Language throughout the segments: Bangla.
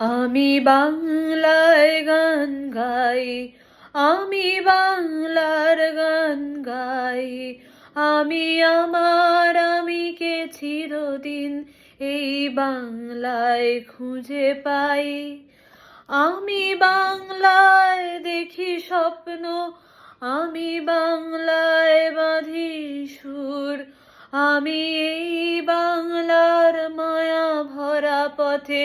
আমি বাংলায় গান গাই, আমি বাংলার গান গাই। আমি আমার আমিকে চিরদিন এই বাংলায় খুঁজে পাই। আমি বাংলায় দেখি স্বপ্ন, আমি বাংলায় বাঁধি সুর। আমি এই বাংলার মায়া ভরা পথে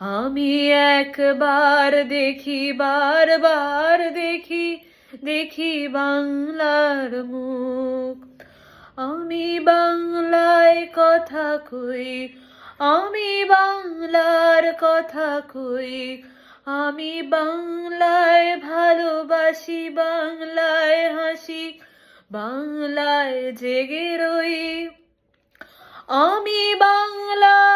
আমি একবার দেখি, বারবার দেখি দেখি বাংলার মুখ। আমি বাংলায় কথা কই, আমি বাংলার কথা কই, আমি বাংলায় ভালোবাসি, বাংলায় হাসি, বাংলায় জেগে রই। আমি বাংলায়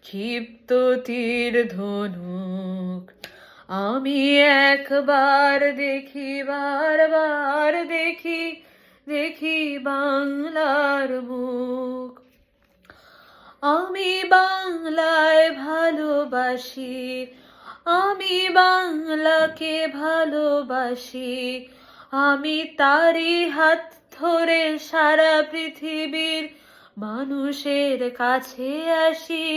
ক্ষিপ্ত তীর ধনুক। আমি একবার দেখি, বারবার দেখি দেখি বাংলার মুখ। আমি বাংলায় ভালোবাসি, আমি বাংলাকে ভালোবাসি। আমি তারই হাত ধরে সারা পৃথিবীর মানুষের কাছে আসি।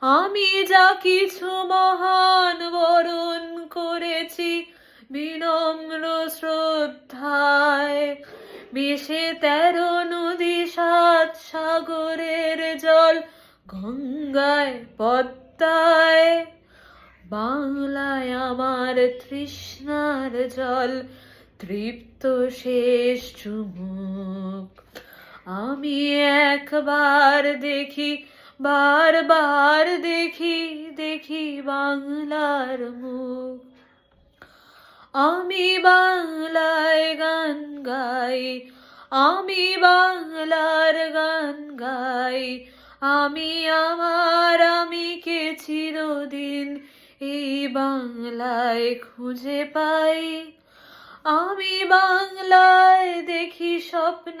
আমি যা কিছু মহান বরণ করেছি, বিনম্র শ্রদ্ধায়। মিশে তেরো নদী, সাত সাগরের জল গঙ্গায় পদ্মায়। বাংলায় আমার তৃষ্ণার জল, তৃপ্ত শেষ চুমুক আমি একবার দেখি, বারবার দেখি দেখি বাংলার মুখ। আমি বাংলায় গান গাই, আমি বাংলার গান গাই। আমি আমার আমিকে চিরদিন এই বাংলায় খুঁজে পাই। আমি বাংলায় দেখি স্বপ্ন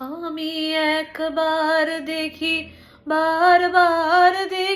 আমি একবার দেখি বারবার দেখি।